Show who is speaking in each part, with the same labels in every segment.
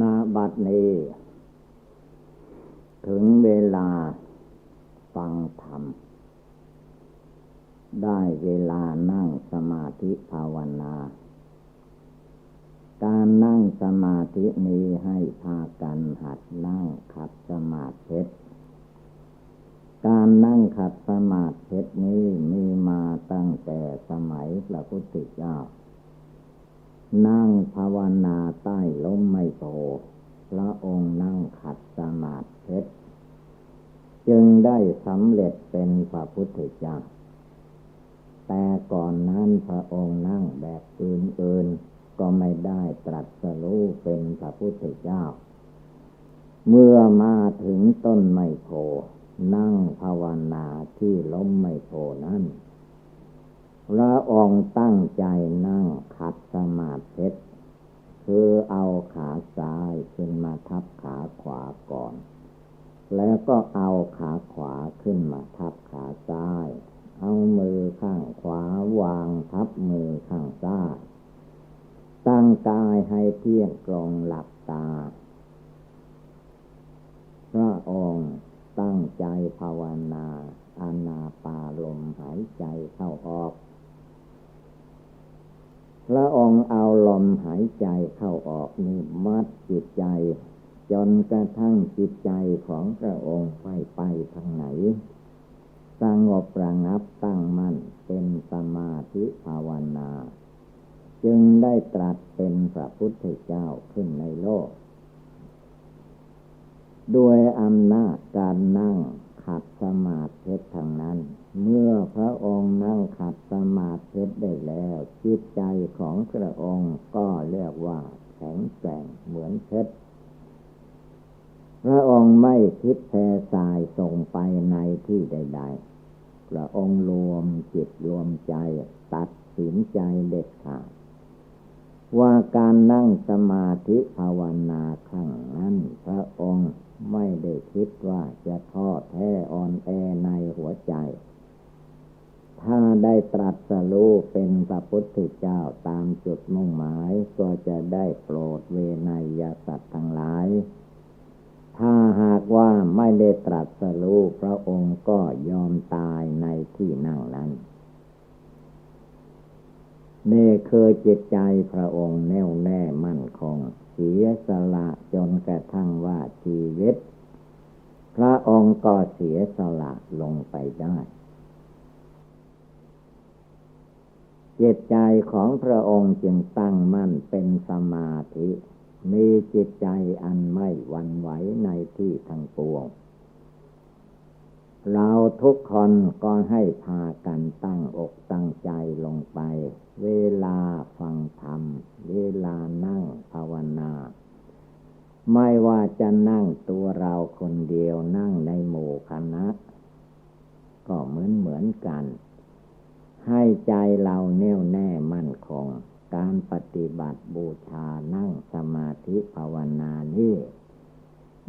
Speaker 1: นาบัดนี้ ถึงเวลาฟังธรรม ได้เวลานั่งสมาธิภาวนา การนั่งสมาธินี้ให้พากันหัดนั่งขัดสมาธิการนั่งขัดสมาธินี้มีมาตั้งแต่สมัยพระพุทธเจ้า นั่งภาวนาใต้ล้มไม่โตพระองค์นั่งขัดสมาธิจึงได้สำเร็จเป็นพระพุทธเจ้า แต่ก่อนนั้นพระองค์นั่งแบบอื่นๆ ก็ไม่ได้ตรัสรู้เป็นพระพุทธเจ้า เมื่อมาถึงต้นไมโพนั่งภาวนาที่ล้มไม่โพนั้น พระองค์ตั้งใจนั่งขัดสมาธิคือเอาขาซ้ายขึ้นมาทับขาขวาก่อน แล้วก็เอาขาขวาขึ้นมาทับขาซ้าย เอามือข้างขวาวางทับมือข้างซ้าย ตั้งกายให้เที่ยงตรงหลับตา พระองค์ตั้งใจภาวนาอานาปาลมหายใจเข้าออก องเอาลมหายใจเข้าออกนี่มัดจิตใจ จนกระทั่งจิตใจของพระองค์ไปไปทางไหนสงบประงับตั้งมั่นเป็นสมาธิภาวนา จึงได้ตรัสเป็นพระพุทธเจ้าขึ้นในโลก ด้วยอำนาจการนั่งขัดสมาธิทางนั้น เมื่อพระองค์นั่งขัดสมาธิได้แล้ว จิตใจของพระองค์ก็เรียกว่า แข็งแกร่งเหมือนเพชรพระองค์ไม่คิดแพ่สายส่งไปในที่ใด ๆ พระองค์รวมจิตรวมใจตัดสินใจเด็ดขาดว่าการนั่งสมาธิภาวนาครั้งนั้น พระองค์ไม่ได้คิดว่าจะท้อแท้อ่อนแอในหัวใจ ถ้าได้ตรัสรู้เป็นพระพุทธเจ้าตามจุดมุ่งหมาย ก็จะได้โปรดเวนยสัตว์ทั้งหลาย ถ้าหากว่าไม่ได้ตรัสรู้พระองค์ก็ยอมตายในที่นั่งนั้นนี่คือจิตใจพระองค์แน่วแน่มั่นคง เสียสละจนกระทั่งว่าชีวิต พระองค์ก็เสียสละลงไปได้ จิตใจของพระองค์จึงตั้งมั่นเป็นสมาธิ มีจิตใจอันไม่หวั่นไหวในที่ทั้งปวง เราทุกคนก็ให้พากันตั้งอกตั้งใจลงไป เวลาฟังธรรม เวลานั่งภาวนาไม่ว่าจะนั่งตัวเราคนเดียวนั่งในหมู่คณะ ก็เหมือนเหมือนกัน ให้ใจเราแน่วแน่มั่นคง การปฏิบัติบูชานั่งสมาธิภาวนานี่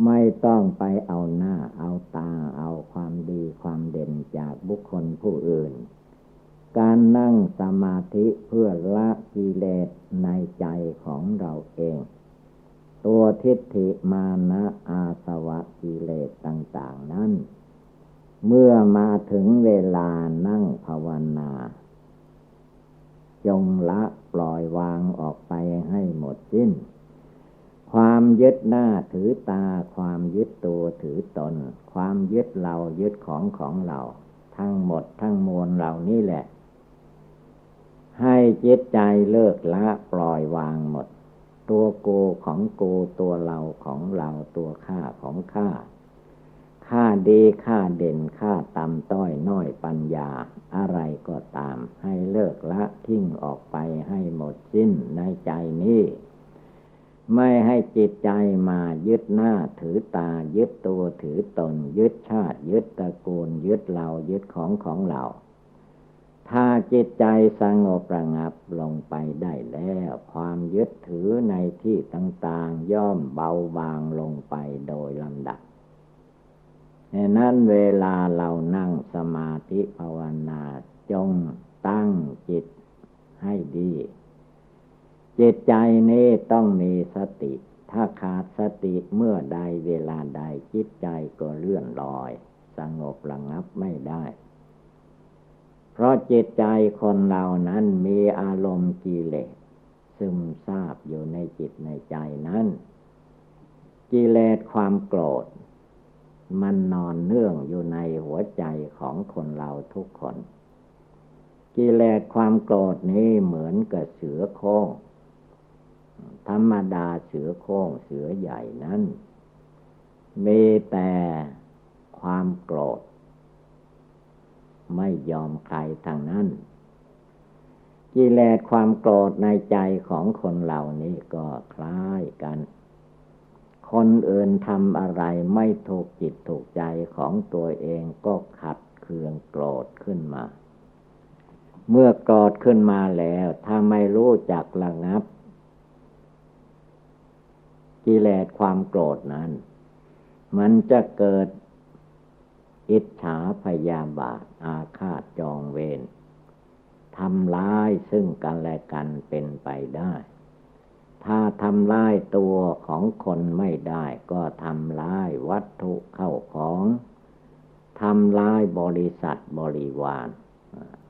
Speaker 1: ไม่ต้องไปเอาหน้าเอาตาเอาความดีความเด่นจากบุคคลผู้อื่น การนั่งสมาธิเพื่อละกิเลสในใจของเราเอง ตัวทิฏฐิมานะอาสวะกิเลสต่าง ๆ นั้น เมื่อมาถึงเวลานั่งภาวนา จงละปล่อยวางออกไปให้หมดสิ้น ความยึดหน้าถือตา ความยึดตัวถือตน ความยึดเรายึดของของเรา ทั้งหมดทั้งมวลเหล่านี้แหละ ให้จิตใจเลิกละปล่อยวางหมด ตัวโกของโกตัวเราของเราตัวข้าของข้า ข้าดีข้าเด่นข้าต่ำต้อยน้อยปัญญา อะไรก็ตาม ให้เลิกละทิ้งออกไปให้หมดสิ้นในใจนี้ ไม่ให้จิตใจมายึดหน้าถือตายึดตัวถือตน ยึดชาติ ยึดตระกูล ยึดเรายึดของของเราถ้าจิตใจสงบระงับลงไปได้แล้ว ความยึดถือในที่ต่างๆ ย่อมเบาบางลงไปโดยลำดับ ในนั้นเวลาเรานั่งสมาธิภาวนาจงตั้งจิตให้ดี จิตใจนี้ต้องมีสติ ถ้าขาดสติเมื่อใดเวลาใดจิตใจก็เลื่อนลอย สงบระงับไม่ได้ เพราะจิตใจคนเรานั้นมีอารมณ์กิเลสซึมซาบอยู่ในจิตในใจนั้น กิเลสความโกรธ มันนอนเนื่องอยู่ในหัวใจของคนเราทุกคน กิเลสความโกรธนี้เหมือนกับเสือโค้งธรรมดาเสือโค้งเสือใหญ่นั้นมีแต่ความโกรธ ไม่ยอมใครทางนั้น กิเลสความโกรธในใจของคนเหล่านี้ก็คล้ายกัน คนอื่นทำอะไรไม่ถูกจิตถูกใจของตัวเองก็ขัดเคืองโกรธขึ้นมา เมื่อโกรธขึ้นมาแล้ว ถ้าไม่รู้จักระงับ กิเลสความโกรธนั้น มันจะเกิดอิจฉาพยาบาทอาฆาตจองเวรทำร้ายซึ่งกันและกันเป็นไปได้ ถ้าทำร้ายตัวของคนไม่ได้ก็ทำร้ายวัตถุเข้าของทำร้ายบริษัทบริวาร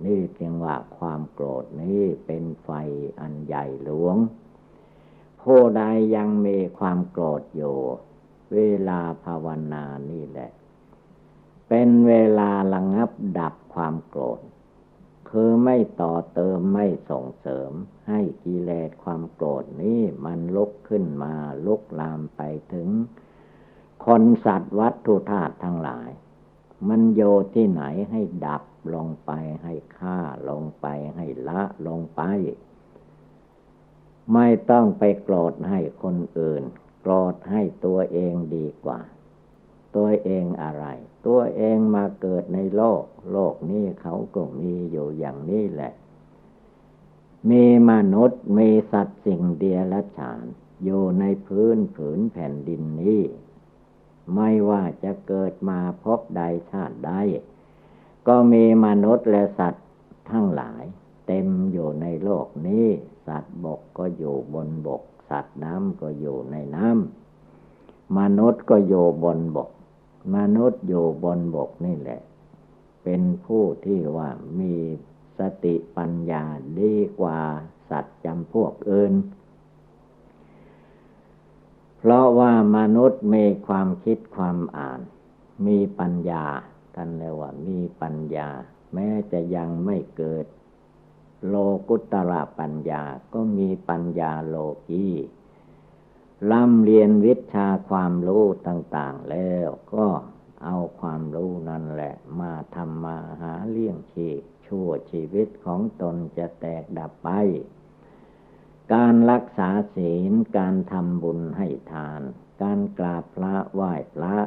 Speaker 1: นี่เรียกว่าความโกรธนี้เป็นไฟอันใหญ่หลวง ผู้ใดยังมีความโกรธอยู่เวลาภาวนานี่แหละ เป็นเวลาระงับดับความโกรธ คือไม่ต่อเติมไม่ส่งเสริม ให้กิเลสความโกรธนี้มันลุกขึ้นมาลุกลามไปถึง คนสัตว์วัตถุธาตุทั้งหลาย มันโยที่ไหนให้ดับลงไปให้ฆ่าลงไปให้ละลงไป ไม่ต้องไปโกรธให้คนอื่น โกรธให้ตัวเองดีกว่า ตัวเองอะไร ตัวเองมาเกิดในโลก โลกนี้เขาก็มีอยู่อย่างนี้แหละ มีมนุษย์มีสัตว์สิ่งเดียรฉาน อยู่ในพื้นผืนแผ่นดินนี้ ไม่ว่าจะเกิดมาพบใดชาติใดก็มีมนุษย์และสัตว์ทั้งหลาย เต็มอยู่ในโลกนี้ สัตว์บกก็อยู่บนบก สัตว์น้ำก็อยู่ในน้ำมนุษย์ก็อยู่บนบก มนุษย์อยู่บนบกนี่แหละ เป็นผู้ที่ว่ามีสติปัญญาดีกว่าสัตว์จำพวกอื่น เพราะว่ามนุษย์มีความคิดความอ่าน มีปัญญาท่านเรียกว่ามีปัญญา แม้จะยังไม่เกิด โลกุตระปัญญาก็มีปัญญาโลกี ร่ำเรียนวิชาความรู้ต่างๆแล้วก็เอาความรู้นั่นแหละ มาทำมาหาเลี้ยงชีพชั่วชีวิตของตนจะแตกดับไป การรักษาศีลการทำบุญให้ทาน การกราบพระไหว้พระ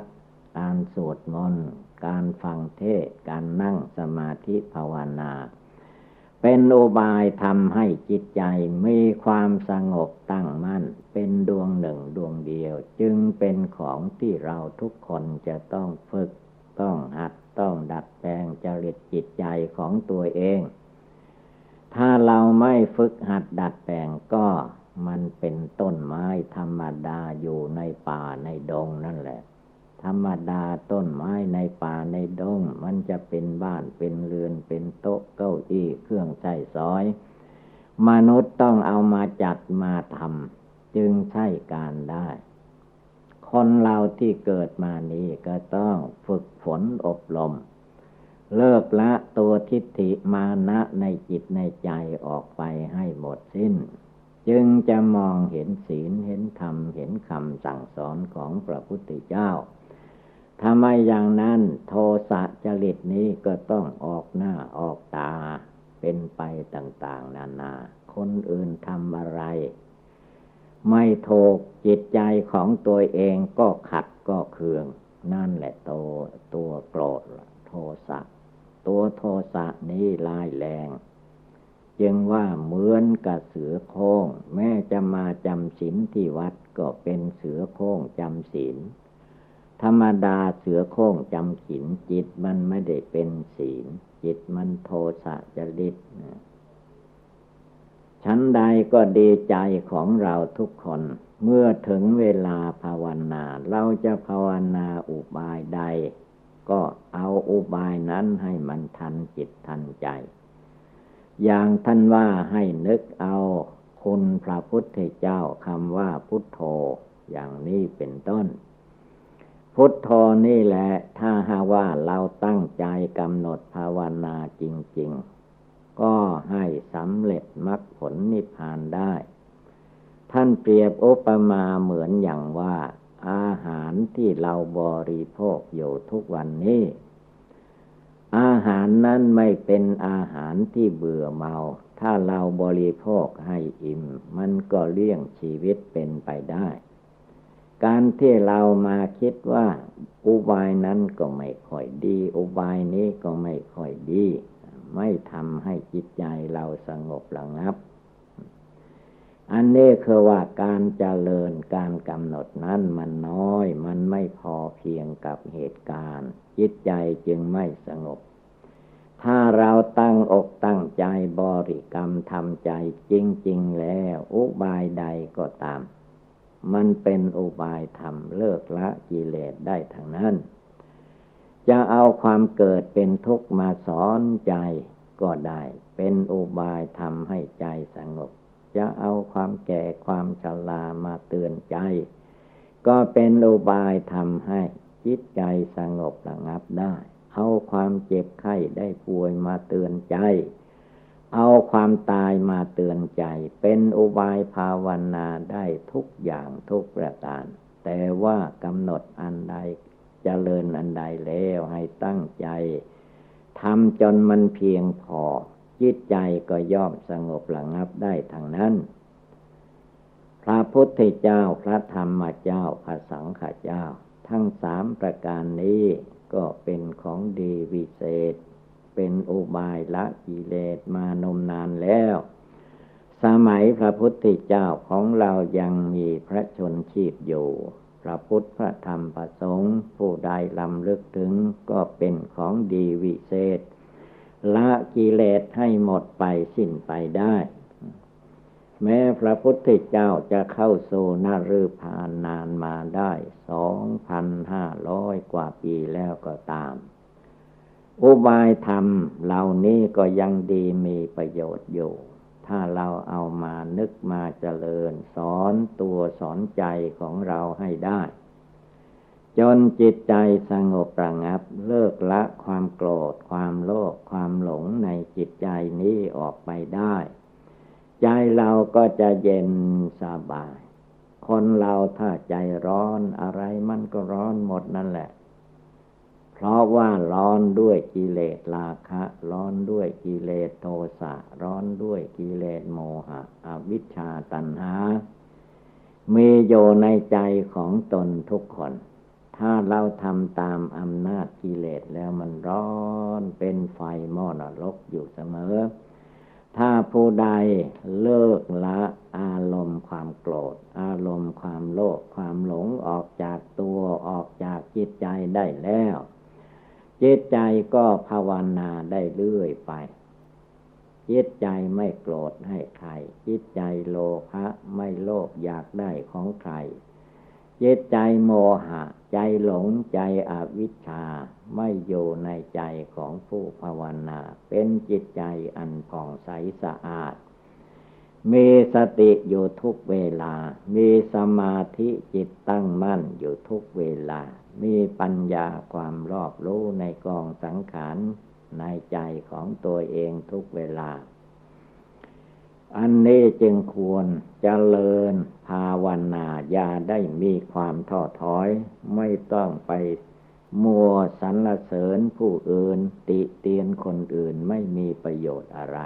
Speaker 1: การสวดมนต์ การฟังเทศ การนั่งสมาธิภาวนา เป็นโอบายทำให้จิตใจมีความสงบตั้งมั่น เป็นดวงหนึ่งดวงเดียว จึงเป็นของที่เราทุกคนจะต้องฝึก ต้องหัดต้องดัดแปลงจริตจิตใจของตัวเอง ถ้าเราไม่ฝึกหัดดัดแปลงก็มันเป็นต้นไม้ธรรมดาอยู่ในป่าในดงนั่นแหละ ธรรมดาต้นไม้ในป่าในดง มันจะเป็นบ้านเป็นเรือนเป็นโต๊ะเก้าอี้เครื่องใช้สอย มนุษย์ต้องเอามาจัดมาทำจึงใช้การได้ คนเราที่เกิดมานี้ก็ต้องฝึกฝนอบรม เลิกละตัวทิฏฐิมานะในจิตในใจออกไปให้หมดสิ้นจึงจะมองเห็นศีลเห็นธรรม เห็นคำสั่งสอนของพระพุทธเจ้า ทำไมอย่างนั้นโทสะจริตนี้ก็ต้องออกหน้าออกตาเป็นไปต่าง ๆ นานา คนอื่นทำอะไร ไม่โทกจิตใจของตัวเองก็ขัดก็เคือง นั่นแหละตัวตัวโกรธโทสะตัวโทสะนี้ลายแรง จึงว่าเหมือนกับเสือโค้ง แม้จะมาจำศีลที่วัดก็เป็นเสือโค้งจำศีล ธรรมดาเสือโค้งจำศีลจิตมันไม่ได้เป็นศีล จิตมันโทสะจริตชั้นใดก็ดีใจของเราทุกคน เมื่อถึงเวลาภาวนา เราจะภาวนาอุบายใด ก็เอาอุบายนั้นให้มันทันจิตทันใจ อย่างท่านว่าให้นึกเอาคุณพระพุทธเจ้าคำว่าพุทโธอย่างนี้เป็นต้น พุทโธนี่แหละ ถ้าหาว่าเราตั้งใจกำหนดภาวนาจริง ๆ ก็ให้สำเร็จมรรคผลนิพพานได้ ท่านเปรียบโอปมาเหมือนอย่างว่า อาหารที่เราบริโภคอยู่ทุกวันนี้ อาหารนั้นไม่เป็นอาหารที่เบื่อเมา ถ้าเราบริโภคให้อิ่ม มันก็เลี่ยงชีวิตเป็นไปได้ การที่เรามาคิดว่า อุบายนั้นก็ไม่ค่อยดี อุบายนี้ก็ไม่ค่อยดี ไม่ทำให้จิตใจเราสงบระงับ อันนี้คือว่าการเจริญการกำหนดนั้นมันน้อย มันไม่พอเพียงกับเหตุการณ์ จิตใจจึงไม่สงบ ถ้าเราตั้งอกตั้งใจบริกรรมทำใจจริง ๆ แล้ว อุบายใดก็ตาม มันเป็นอุบายธรรมเลิกละกิเลสได้ทั้งนั้น จะเอาความเกิดเป็นทุกข์มาสอนใจก็ได้ เป็นอุบายทำให้ใจสงบ จะเอาความแก่ความชรามาเตือนใจ ก็เป็นอุบายทำให้จิตใจสงบระงับได้ เอาความเจ็บไข้ได้ป่วยมาเตือนใจ เอาความตายมาเตือนใจ เป็นอุบายภาวนาได้ทุกอย่างทุกประการ แต่ว่ากำหนดอันใดจเจริญอันใดแล้วให้ตั้งใจทำจนมันเพียงพอ จิตใจก็ย่อมสงบระงับได้ทางนั้น พระพุทธเจ้าพระธรรมเจ้าพระสังฆเจ้า ทั้งสามประการนี้ก็เป็นของดีวิเศษ เป็นอุบายละกิเลสมานมนานแล้ว สมัยพระพุทธเจ้าของเรายังมีพระชนชีพอยู่ พระพุทธพระธรรมพระสงฆ์ผู้ใดลำลึกถึงก็เป็นของดีวิเศษ ละกิเลสให้หมดไปสิ้นไปได้ แม้พระพุทธเจ้าจะเข้าโซนาฤพานนานมาได้สองพันห้าร้อยกว่าปีแล้วก็ตาม อุบายธรรมเหล่านี้ก็ยังดีมีประโยชน์อยู่ ถ้าเราเอามานึกมาเจริญ สอนตัวสอนใจของเราให้ได้ จนจิตใจสงบระงับเลิกละความโกรธ ความโลภความหลงในจิตใจนี้ออกไปได้ ใจเราก็จะเย็นสบาย คนเราถ้าใจร้อนอะไรมันก็ร้อนหมดนั่นแหละ เพราะว่าร้อนด้วยกิเลสราคะ ร้อนด้วยกิเลสโทสะ ร้อนด้วยกิเลสโมหะ อวิชชาตัณหา มีโยในใจของตนทุกคน ถ้าเราทำตามอำนาจกิเลสแล้วมันร้อนเป็นไฟมอดรกอยู่เสมอ ถ้าผู้ใดเลิกละอารมณ์ความโกรธ อารมณ์ความโลภความหลงออกจากตัวออกจากจิตใจได้แล้ว จิตใจก็ภาวนาได้เรื่อยไป จิตใจไม่โกรธให้ใคร จิตใจโลภะไม่โลภอยากได้ของใครจิตใจโมหะ ใจหลงใจอวิชชา ไม่อยู่ในใจของผู้ภาวนา เป็นจิตใจอันผ่องใสสะอาด มีสติอยู่ทุกเวลา มีสมาธิจิตตั้งมั่นอยู่ทุกเวลา มีปัญญาความรอบรู้ในกองสังขารในใจของตัวเองทุกเวลา อันนี้จึงควรเจริญภาวนาอย่าได้มีความท้อถอย ไม่ต้องไปมัวสรรเสริญผู้อื่น ติเตียนคนอื่นไม่มีประโยชน์อะไร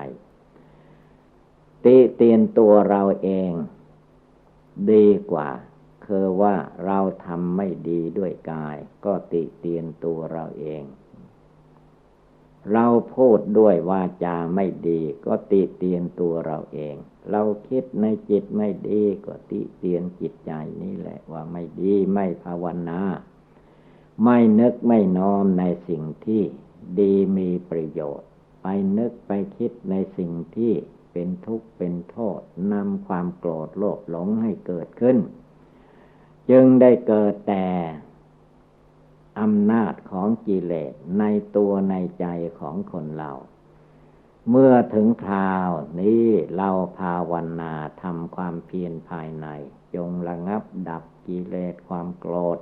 Speaker 1: ติเตียนตัวเราเอง ดีกว่า คือว่าเราทำไม่ดีด้วยกาย ก็ติเตียนตัวเราเอง เราพูดด้วยวาจาไม่ดี ก็ติเตียนตัวเราเอง เราคิดในจิตไม่ดีก็ติเตียนจิตใจนี่แหละว่าไม่ดีไม่ภาวนา ไม่นึกไม่น้อมในสิ่งที่ดีมีประโยชน์ ไปนึกไปคิดในสิ่งที่เป็นทุกข์เป็นโทษนำความโกรธโลภหลงให้เกิดขึ้น จึงได้เกิดแต่อำนาจของกิเลสในตัวในใจของคนเรา เมื่อถึงคราวนี้เราภาวนาทำความเพียรภายใน จงระงับดับกิเลสความโกรธ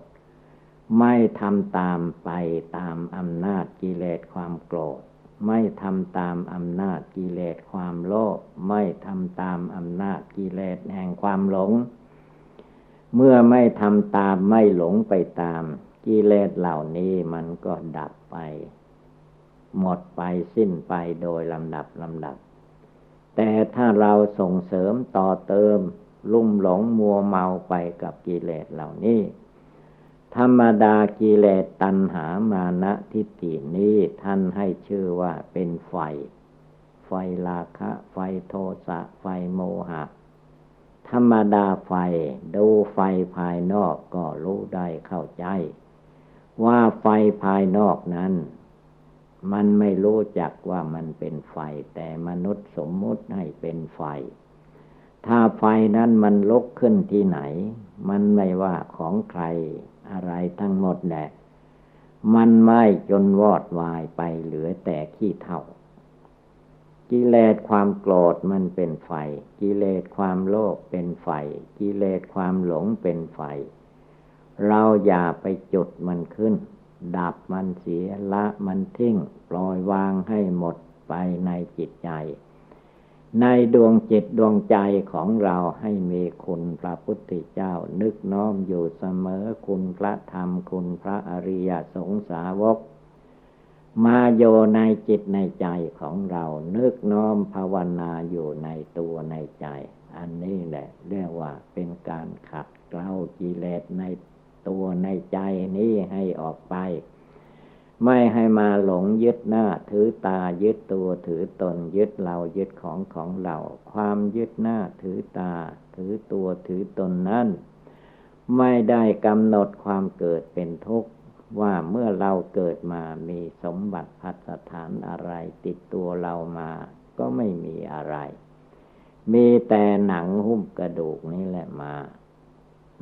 Speaker 1: ไม่ทำตามไปตามอำนาจกิเลสความโกรธ ไม่ทำตามอำนาจกิเลสความโลภไม่ทำตามอำนาจกิเลสแห่งความหลง เมื่อไม่ทำตามไม่หลงไปตาม กิเลสเหล่านี้มันก็ดับไป หมดไปสิ้นไปโดยลำดับลำดับ แต่ถ้าเราส่งเสริมต่อเติม ลุ่มหลงมัวเมาไปกับกิเลสเหล่านี้ ธรรมดากิเลสตัณหามานะทิฏฐินี้ท่านให้ชื่อว่าเป็นไฟ ไฟราคะ ไฟโทสะไฟโมหะ ธรรมดาไฟ ดูไฟภายนอกก็รู้ได้เข้าใจ ว่าไฟภายนอกนั้น มันไม่รู้จักว่ามันเป็นไฟ แต่มนุษย์สมมุติให้เป็นไฟ ถ้าไฟนั้นมันลุกขึ้นที่ไหน มันไม่ว่าของใครอะไรทั้งหมดแหละ มันไหม้จนวอดวายไปเหลือแต่ขี้เท่า กิเลสความโกรธมันเป็นไฟ กิเลสความโลภเป็นไฟ กิเลสความหลงเป็นไฟ เราอย่าไปจุดมันขึ้น ดับมันเสียละมันทิ้งปล่อยวางให้หมดไปในจิตใจ ในดวงจิตดวงใจของเราให้มีคุณพระพุทธเจ้า นึกน้อมอยู่เสมอคุณพระธรรมคุณพระอริยสงสาวก มาโยในจิตในใจของเรานึกน้อมภาวนาอยู่ในตัวในใจ อันนี้แหละเรียกว่าเป็นการขัดเกลากิเลสในตัวในใจนี้ให้ออกไป ไม่ให้มาหลงยึดหน้า ถือตายึดตัวถือตนยึดเรายึดของของเรา ความยึดหน้าถือตา ถือตัวถือตนนั้นไม่ได้กำหนดความเกิดเป็นทุกข์ ว่าเมื่อเราเกิดมามีสมบัติพัสถานอะไร ติดตัวเรามาก็ไม่มีอะไร มีแต่หนังหุ้มกระดูกนี่แหละมา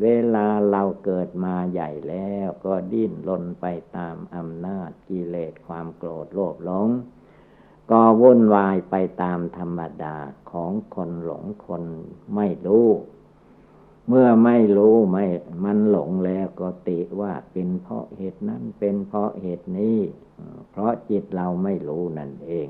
Speaker 1: เวลาเราเกิดมาใหญ่แล้วก็ดิ้นรนไปตามอำนาจกิเลสความโกรธโลภหลง ก็วุ่นวายไปตามธรรมดาของคนหลงคนไม่รู้ เมื่อไม่รู้ไม่มันหลงแล้วก็ติว่าเป็นเพราะเหตุนั้นเป็นเพราะเหตุนี้ เพราะจิตเราไม่รู้นั่นเอง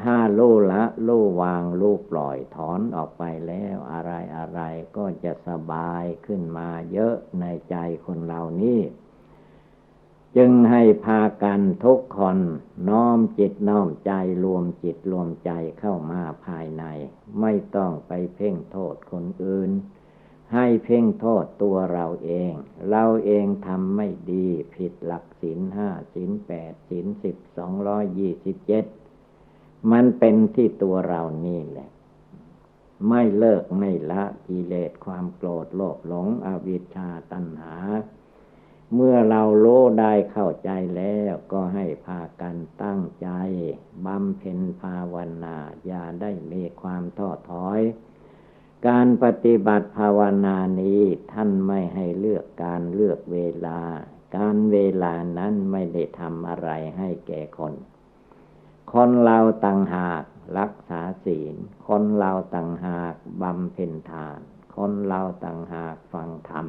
Speaker 1: ถ้าโลละโลวางโลปล่อยถอนออกไปแล้วอะไรอะไรก็จะสบายขึ้นมาเยอะในใจคนเหล่านี้จึงให้พากันทุกคนน้อมจิตน้อมใจรวมจิตรวมใจเข้ามาภายใน ไม่ต้องไปเพ่งโทษคนอื่น ให้เพ่งโทษตัวเราเอง เราเองทำไม่ดี ผิดหลักศีลห้าศีลแปดศีลสิบสองร้อยยี่สิบเจ็ดมันเป็นที่ตัวเรานี่แหละ ไม่เลิกไม่ละกิเลสความโกรธโลภหลงอวิชชาตัณหา เมื่อเราโลได้เข้าใจแล้วก็ให้พากันตั้งใจบำเพ็ญภาวนา อย่าได้มีความท้อถอย การปฏิบัติภาวนานี้ท่านไม่ให้เลือกการเลือกเวลา การเวลานั้นไม่ได้ทำอะไรให้แก่คน คนเราต่างหากรักษาศีล คนเราต่างหากบำเพ็ญทาน คนเราต่างหากฟังธรรม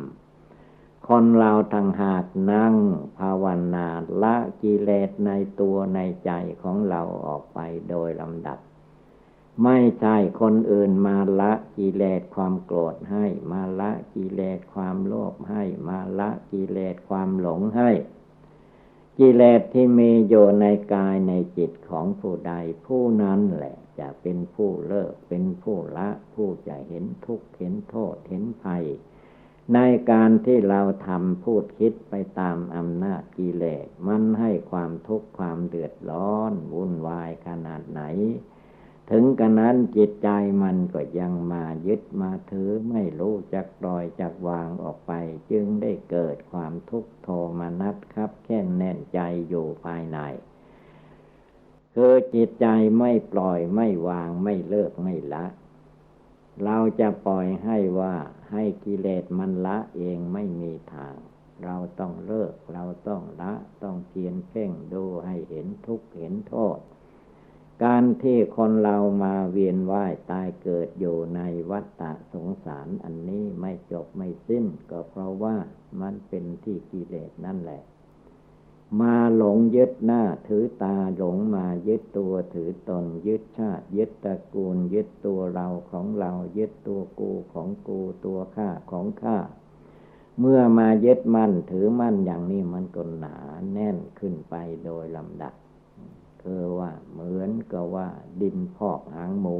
Speaker 1: คนเราต่างหากนั่งภาวนาละกิเลสในตัวในใจของเราออกไปโดยลำดับ ไม่ใช่คนอื่นมาละกิเลสความโกรธให้ มาละกิเลสความโลภให้ มาละกิเลสความหลงให้ กิเลสที่มีอยู่ในกายในจิตของผู้ใดผู้นั้นแหละ จะเป็นผู้เลิกเป็นผู้ละผู้จะเห็นทุกข์เห็นโทษเห็นภัย ในการที่เราทำพูดคิดไปตามอำนาจกิเลสมันให้ความทุกข์ความเดือดร้อนวุ่นวายขนาดไหน ถึงกันนั้นจิตใจมันก็ยังมายึดมาถือไม่รู้จักปล่อยจักวางออกไป จึงได้เกิดความทุกข์โทมนัสครับ แค่แน่นใจอยู่ภายในคือจิตใจไม่ปล่อยไม่วางไม่เลิกไม่ละ เราจะปล่อยให้ว่าให้กิเลสมันละเองไม่มีทาง เราต้องเลิกเราต้องละ ต้องเพียนเพ่งดูให้เห็นทุกข์เห็นโทษ การที่คนเรามาเวียนว่ายตายเกิดอยู่ในวัฏฏะสงสารอันนี้ไม่จบไม่สิ้น ก็เพราะว่ามันเป็นที่กิเลสนั่นแหละ มาหลงยึดหน้าถือตาหลงมายึดตัวถือตนยึดชาติยึดตระกูล ยึดตัวเราของเรา ยึดตัวกูของกูตัวข้าของข้าเมื่อมายึดมั่นถือมั่นอย่างนี้มันก็หนาแน่นขึ้นไปโดยลำดับ คือว่า เหมือนกับว่า ดินพอกหางหมู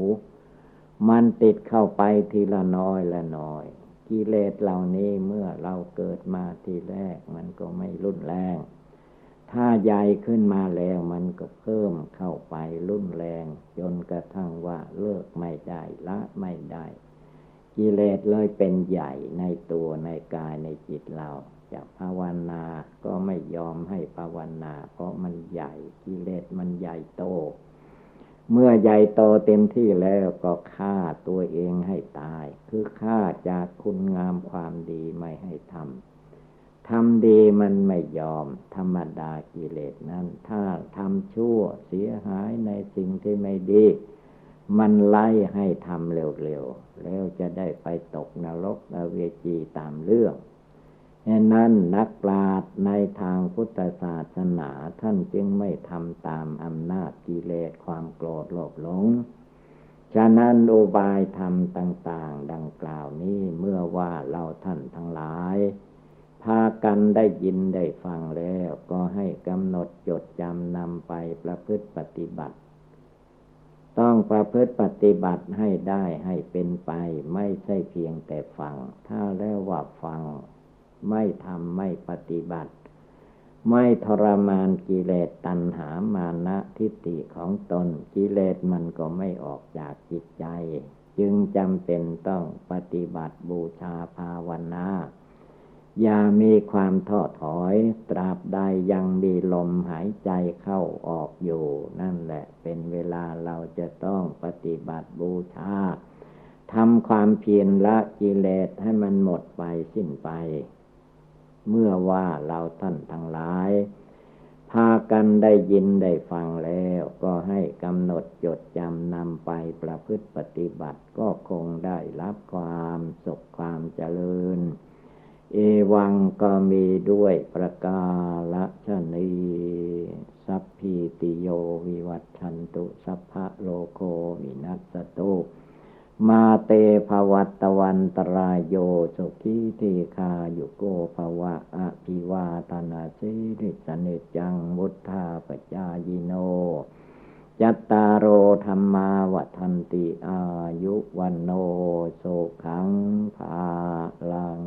Speaker 1: มันติดเข้าไปทีละน้อยละน้อย กิเลสเหล่านี้เมื่อเราเกิดมาทีแรก มันก็ไม่รุนแรงถ้าใหญ่ขึ้นมาแล้วมันก็เพิ่มเข้าไปรุนแรงจนกระทั่งว่าเลิกไม่ได้ละไม่ได้ กิเลสเลยเป็นใหญ่ในตัวในกายในจิตเรา จะภาวนา ก็ไม่ยอมให้ภาวนา เพราะมันใหญ่กิเลสมันใหญ่โต เมื่อใหญ่โตเต็มที่แล้วก็ฆ่าตัวเองให้ตาย คือฆ่าจากคุณงามความดีไม่ให้ทำทำดีมันไม่ยอม ธรรมดากิเลสนั้น ถ้าทำชั่วเสียหายในสิ่งที่ไม่ดีมันไล่ให้ทำเร็วๆ แล้วจะได้ไปตกนรกนเวจีตามเรื่อง ฉะนั้นนักปราชญ์ในทางพุทธศาสนาท่านจึงไม่ทำตามอำนาจกิเลสความโกรธโลภหลง ฉะนั้นโอบายธรรมต่าง ๆ ดังกล่าวนี้เมื่อว่าเราท่านทั้งหลาย พากันได้ยินได้ฟังแล้วก็ให้กำหนดจดจำนำไปประพฤติปฏิบัติ ต้องประพฤติปฏิบัติให้ได้ให้เป็นไปไม่ใช่เพียงแต่ฟัง ถ้าแล้วว่าฟัง ไม่ทำไม่ปฏิบัติ ไม่ทรมานกิเลสตัณหามานะทิฏฐิของตนกิเลสมันก็ไม่ออกจากจิตใจ จึงจำเป็นต้องปฏิบัติบูชาภาวนาอย่ามีความท้อถอย ตราบใดยังมีลมหายใจเข้าออกอยู่ นั่นแหละเป็นเวลาเราจะต้องปฏิบัติบูชาทำความเพียรละกิเลสให้มันหมดไปสิ้นไป เมื่อว่าเราท่านทั้งหลาย พากันได้ยินได้ฟังแล้วก็ให้กำหนดจดจำนำไปประพฤติปฏิบัติก็คงได้รับความสุขความเจริญ เอวังก็มีด้วยประกาละชนีสัพพิติโยวิวัตชันตุ สัพพะโลโควินัสตุ มาเตภวัตวันตรายโยสุขีทีคาโยโกภวะอภิวาตนาสิริสนิจังมุทธาปจายโน จัตตารโอธรรมาวันติอายุวันโนโสขังภาลัง